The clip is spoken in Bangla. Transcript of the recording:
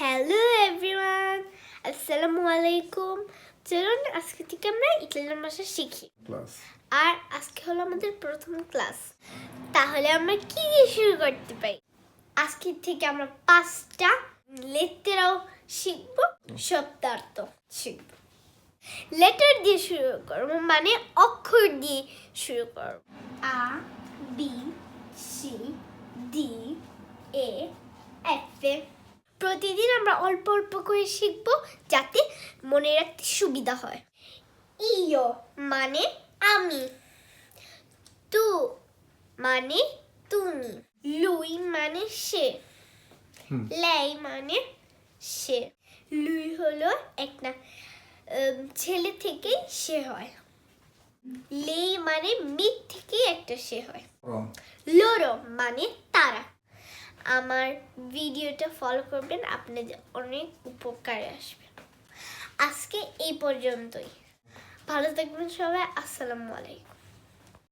হ্যালো এভরিওয়ান আসসালামু আলাইকুম চলুন আজকে থেকে আমরা ইটালিয়ান ভাষা শিখি। আর আজকে হলো আমাদের প্রথম ক্লাস তাহলে আমরা কি দিয়ে শুরু করতে পারি? আজকে থেকে আমরা পাঁচটা লেটেরাও শিখব শব্দার্থ শিখব। লেটার দিয়ে শুরু করব মানে অক্ষর দিয়ে শুরু করব। A B C D E F প্রতিদিন আমরা অল্প অল্প করে শিখব যাতে মনে রাখতে সুবিধা হয়। ইয়ো মানে আমি। তু মানে তুমি। লুই মানে সে। লাই মানে সে। লুই হলো একটা উম, ছেলে থেকে সে হয়। লেই মানে মিট থেকে একটা সে হয়। রং লোরো মানে তারা। আমার ভিডিওটা ফলো করবেন, আপনাদের অনেক উপকারে আসবে। আজকে এই পর্যন্তই। ভালো থাকবেন সবাই, আসসালামু আলাইকুম।